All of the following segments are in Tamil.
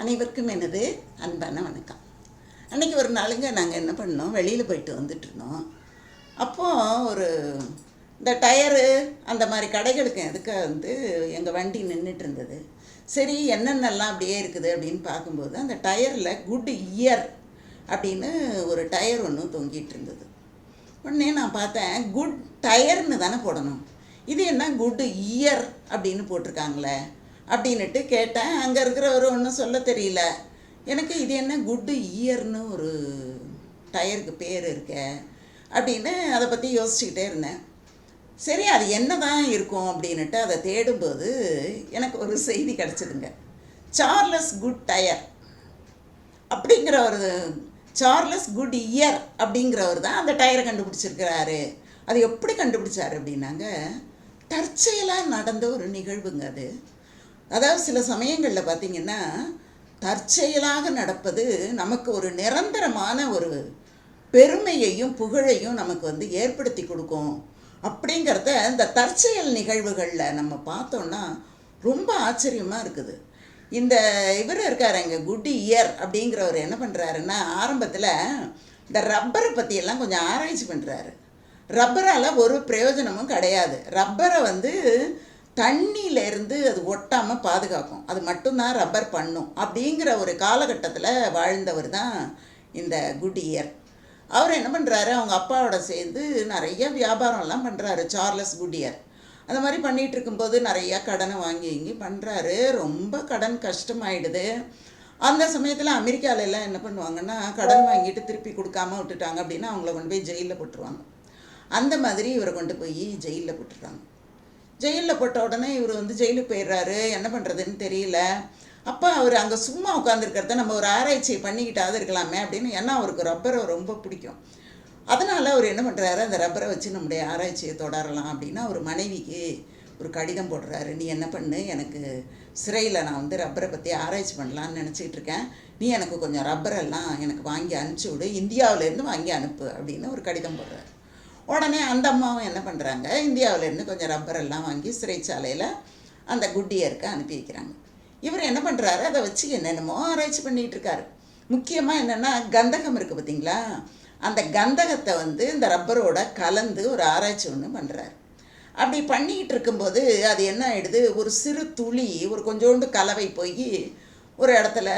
அனைவருக்கும் எனது அன்பான வணக்கம். அன்றைக்கி ஒரு நாளுங்க நாங்கள் என்ன பண்ணோம்? வெளியில் போயிட்டு வந்துட்டுருந்தோம் அப்போது ஒரு இந்த டயரு அந்த மாதிரி கடைகளுக்கு எதுக்க வந்து எங்கள் வண்டி நின்றுட்டு இருந்தது. சரி என்னென்னலாம் அப்படியே இருக்குது அப்படின்னு பார்க்கும்போது அந்த டயரில் குட் இயர் அப்படின்னு ஒரு டயர் ஒன்று தொங்கிட்டு இருந்தது. உடனே நான் பார்த்தேன் குட் டயர்னு தானே போடணும். இது என்ன குட் இயர் அப்படின்னு போட்டிருக்காங்களே. அப்படின்னுட்டு கேட்டேன். அங்கே இருக்கிறவர் ஒன்றும் சொல்ல தெரியல. எனக்கு இது என்ன குட்டு இயர்னு ஒரு டயருக்கு பேர் இருக்க அப்படின்னு அதை பற்றி யோசிச்சுக்கிட்டே இருந்தேன். சரி அது என்ன தான் இருக்கும் அப்படின்னுட்டு அதை தேடும்போது எனக்கு ஒரு செய்தி கிடச்சிதுங்க. சார்லஸ் குட் டயர் அப்படிங்கிற ஒரு சார்லஸ் குட் இயர் அப்படிங்கிறவர் தான் அந்த டயரை கண்டுபிடிச்சிருக்கிறாரு. அது எப்படி கண்டுபிடிச்சாரு அப்படின்னாங்க தற்செயலாக நடந்த ஒரு நிகழ்வுங்க அது. அதாவது சில சமயங்களில் பார்த்திங்கன்னா தற்செயலாக நடப்பது நமக்கு ஒரு நிரந்தரமான ஒரு பெருமையையும் புகழையும் நமக்கு வந்து ஏற்படுத்தி கொடுக்கும். அப்படிங்கிறத இந்த தற்செயல் நிகழ்வுகளில் நம்ம பார்த்தோன்னா ரொம்ப ஆச்சரியமாக இருக்குது. இந்த இவர் இருக்கார் இங்கே குட் இயர் அப்படிங்கிறவர் என்ன பண்ணுறாருன்னா ஆரம்பத்தில் இந்த ரப்பரை பற்றியெல்லாம் கொஞ்சம் ஆராய்ச்சி பண்ணுறாரு ரப்பரால் ஒரு பிரயோஜனமும் கிடையாது. ரப்பரை வந்து தண்ணியிலேருந்து அது ஒட்டாமல் பாதுகாக்கும். அது மட்டும்தான் ரப்பர் பண்ணும். அப்படிங்கிற ஒரு காலகட்டத்தில் வாழ்ந்தவர் தான் இந்த குட் இயர் அவர் என்ன பண்ணுறாரு அவங்க அப்பாவோட சேர்ந்து நிறைய வியாபாரம்லாம் பண்ணுறாரு சார்லஸ் குடியர். அந்த மாதிரி பண்ணிகிட்டு இருக்கும்போது நிறையா கடனை வாங்கி வாங்கி பண்ணுறாரு ரொம்ப கடன் கஷ்டமாயிடுது. அந்த சமயத்தில் அமெரிக்காவிலலாம் என்ன பண்ணுவாங்கன்னா கடன் வாங்கிட்டு திருப்பி கொடுக்காம விட்டுட்டாங்க அப்படின்னா அவங்கள கொண்டு போய் ஜெயிலில் போட்டுருவாங்க. அந்த மாதிரி இவரை கொண்டு போய் ஜெயிலில் போட்டுருக்காங்க. ஜெயிலில் போட்ட உடனே இவர் வந்து ஜெயிலுக்கு போயிடுறாரு. என்ன பண்ணுறதுன்னு தெரியல. அப்போ அவர் அங்கே சும்மா உட்காந்துருக்கிறத நம்ம ஒரு ஆராய்ச்சி பண்ணிக்கிட்டாவது இருக்கலாமே அப்படின்னு ஏன்னா அவருக்கு ரப்பரை ரொம்ப பிடிக்கும். அதனால் அவர் என்ன பண்ணுறாரு அந்த ரப்பரை வச்சு நம்முடைய ஆராய்ச்சியை தொடரலாம் அப்படின்னா அவர் மனைவிக்கு ஒரு கடிதம் போடுறாரு. நீ என்ன பண்ணு? எனக்கு சிறையில் நான் வந்து ரப்பரை பற்றி ஆராய்ச்சி பண்ணலான்னு நினச்சிட்டு இருக்கேன். நீ எனக்கு கொஞ்சம் ரப்பரெல்லாம் எனக்கு வாங்கி அனுப்பிச்சி விடு. இந்தியாவிலேருந்து வாங்கி அனுப்பு அப்படின்னு ஒரு கடிதம் போடுறாரு. உடனே அந்த அம்மாவும் என்ன பண்ணுறாங்க இந்தியாவிலேருந்து கொஞ்சம் ரப்பர் எல்லாம் வாங்கி சிறைச்சாலையில் அந்த குட்டியருக்கு அனுப்பி வைக்கிறாங்க. இவர் என்ன பண்ணுறாரு அதை வச்சு என்னென்னமோ ஆராய்ச்சி பண்ணிகிட்டு இருக்காரு. முக்கியமாக என்னென்னா கந்தகம் இருக்குது பார்த்தீங்களா? அந்த கந்தகத்தை வந்து இந்த ரப்பரோட கலந்து ஒரு ஆராய்ச்சி ஒன்று பண்ணுறாரு அப்படி பண்ணிக்கிட்டு இருக்கும்போது அது என்ன ஆகிடுது ஒரு சிறு துளி ஒரு கொஞ்சோண்டு கலவை போய் ஒரு இடத்துல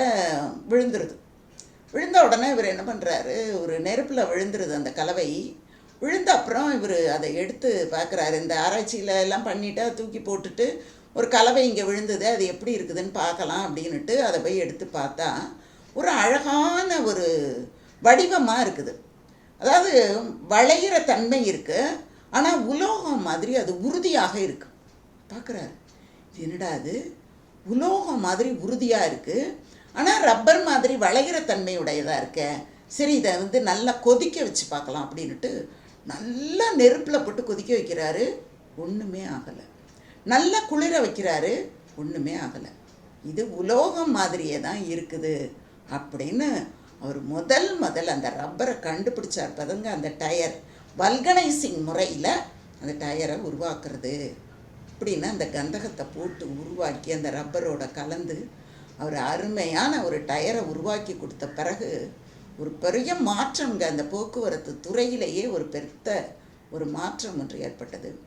விழுந்துருது. விழுந்த உடனே இவர் என்ன பண்ணுறாரு ஒரு நெருப்பில் விழுந்துருது அந்த கலவை. விழுந்த அப்புறம் இவர் அதை எடுத்து பார்க்குறாரு. இந்த ஆராய்ச்சியில் எல்லாம் பண்ணிவிட்டு தூக்கி போட்டுட்டு ஒரு கலவை இங்கே விழுந்தது அது எப்படி இருக்குதுன்னு பார்க்கலாம் அப்படின்னுட்டு அதை போய் எடுத்து பார்த்தா ஒரு அழகான ஒரு வடிவமாக இருக்குது. அதாவது வளையிற தன்மை இருக்குது ஆனால் உலோகம் மாதிரி அது உறுதியாக இருக்குது பார்க்குறாரு. இது என்னடா அது? உலோகம் மாதிரி உறுதியாக இருக்குது ஆனால் ரப்பர் மாதிரி வளைகிற தன்மையுடையதாக இருக்க. சரி இதை வந்து நல்லா கொதிக்க வச்சு பார்க்கலாம் அப்படின்ட்டு நல்லா நெருப்பில் போட்டு கொதிக்க வைக்கிறாரு ஒன்றுமே ஆகலை. நல்லா குளிர வைக்கிறாரு ஒன்றுமே ஆகலை. இது உலோகம் மாதிரியே தான் இருக்குது அப்படின்னு அவர் முதல் முதல் அந்த ரப்பரை கண்டுபிடிச்சார் பதுங்க அந்த டயர். வல்கனைசிங் முறையில் அந்த டயரை உருவாக்குறது அப்படின்னு அந்த கந்தகத்தை போட்டு உருவாக்கி அந்த ரப்பரோட கலந்து அவர் அருமையான ஒரு டயரை உருவாக்கி கொடுத்த பிறகு ஒரு பெரிய மாற்றம்ங்க. அந்த போக்குவரத்து துறையிலேயே ஒரு பெருத்த ஒரு மாற்றம் ஒன்று ஏற்பட்டது.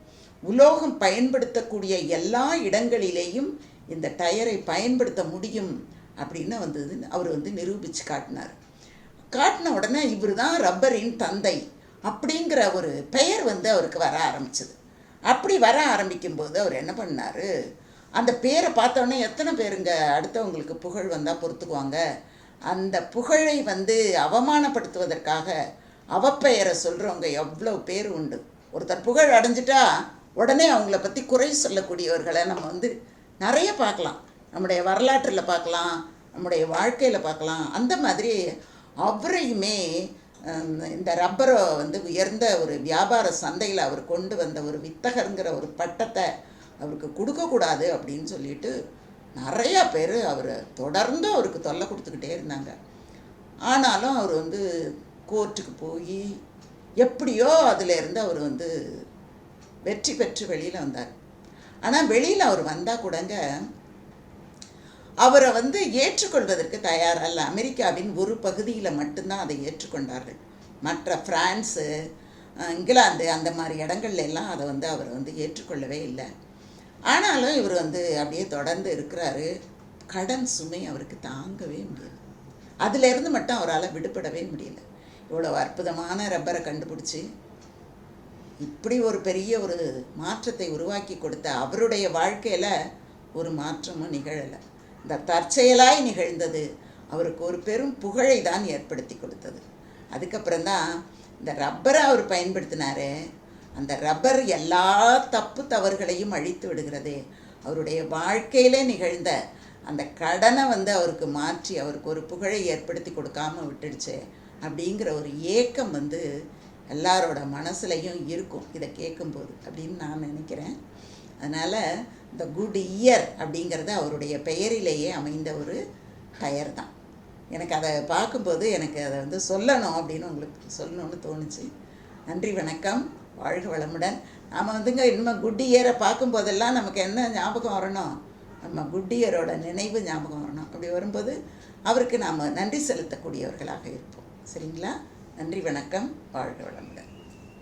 உலோகம் பயன்படுத்தக்கூடிய எல்லா இடங்களிலேயும் இந்த டயரை பயன்படுத்த முடியும் அப்படின்னு வந்தது. அவர் வந்து நிரூபித்து காட்டினார். காட்டின உடனே இவர் தான் ரப்பரின் தந்தை அப்படிங்கிற ஒரு பெயர் வந்து அவருக்கு வர ஆரம்பிச்சது. அப்படி வர ஆரம்பிக்கும்போது அவர் என்ன பண்ணார்? அந்த பேரை பார்த்தோன்னே எத்தனை பேருங்க? அடுத்தவங்களுக்கு புகழ் வந்தால் பொறுத்துக்குவாங்க. அந்த புகழை வந்து அவமானப்படுத்துவதற்காக அவப்பெயரை சொல்கிறவங்க எவ்வளோ பேர் உண்டு. ஒருத்தர் புகழ் அடைஞ்சிட்டா உடனே அவங்கள பற்றி குறை சொல்லக்கூடியவர்களை நம்ம வந்து நிறைய பார்க்கலாம். நம்முடைய வரலாற்றில் பார்க்கலாம் நம்முடைய வாழ்க்கையில் பார்க்கலாம். அந்த மாதிரி அவரையுமே இந்த ரப்பரை வந்து உயர்ந்த ஒரு வியாபார சந்தையில் அவர் கொண்டு வந்த ஒரு வித்தகருங்கிற ஒரு பட்டத்தை அவருக்கு கொடுக்கக்கூடாது அப்படின்னு சொல்லிட்டு நிறையா பேர் அவரை தொடர்ந்து அவருக்கு தொல்லை கொடுத்துக்கிட்டே இருந்தாங்க. ஆனாலும் அவர் வந்து கோர்ட்டுக்கு போய் எப்படியோ அதிலேருந்து அவர் வந்து வெற்றி பெற்று வெளியில் வந்தார். ஆனால் வெளியில் அவர் வந்தால் கூடங்க அவரை வந்து ஏற்றுக்கொள்வதற்கு தயார் அல்ல அமெரிக்காவின் ஒரு பகுதியில் மட்டும்தான் அதை ஏற்றுக்கொண்டார்கள். மற்ற ஃப்ரான்ஸு இங்கிலாந்து அந்த மாதிரி இடங்கள்ல எல்லாம் அதை வந்து அவர் வந்து ஏற்றுக்கொள்ளவே இல்லை. ஆனாலும் இவர் வந்து அப்படியே தொடர்ந்து இருக்கிறாரு. கடன் சுமை அவருக்கு தாங்கவே முடியல. அதிலிருந்து மட்டும் அவரால் விடுபடவே முடியல. இவ்வளோ அற்புதமான ரப்பரை கண்டுபிடிச்சி இப்படி ஒரு பெரிய ஒரு மாற்றத்தை உருவாக்கி கொடுத்த அவருடைய வாழ்க்கையில் ஒரு மாற்றமும் நிகழலை. இந்த தற்செயலாய் நிகழ்ந்தது அவருக்கு ஒரு பெரும் புகழை தான் ஏற்படுத்தி கொடுத்தது. அதுக்கப்புறம் தான் இந்த ரப்பரை அவர் பயன்படுத்தினாரு. அந்த ரப்பர் எல்லா தப்பு தவறுகளையும் அழித்து விடுகிறதே. அவருடைய வாழ்க்கையிலே நிகழ்ந்த அந்த கடனை வந்து அவருக்கு மாற்றி அவருக்கு ஒரு புகழை ஏற்படுத்தி கொடுக்காம விட்டுடுச்சே அப்படிங்கிற ஒரு ஏக்கம் வந்து எல்லாரோட மனசுலையும் இருக்கும் இதை கேட்கும்போது அப்படின்னு நான் நினைக்கிறேன். அதனால் இந்த குட் இயர் அப்படிங்கிறது அவருடைய பெயரிலேயே அமைந்த ஒரு பெயர் தான். எனக்கு அதை பார்க்கும்போது எனக்கு அதை வந்து சொல்லணும் அப்படின்னு உங்களுக்கு சொல்லணும்னு தோணுச்சு. நன்றி வணக்கம். வாழ்க வளமுடன். நாம் வந்துங்க இன்னும் குட் இயரை பார்க்கும்போதெல்லாம் நமக்கு என்ன ஞாபகம் வரணும்? நம்ம குட் இயரோட நினைவு ஞாபகம் வரணும். அப்படி வரும்போது அவருக்கு நாம் நன்றி செலுத்தக்கூடியவர்களாக இருப்போம். சரிங்களா? நன்றி வணக்கம். வாழ்க வளமுடன்.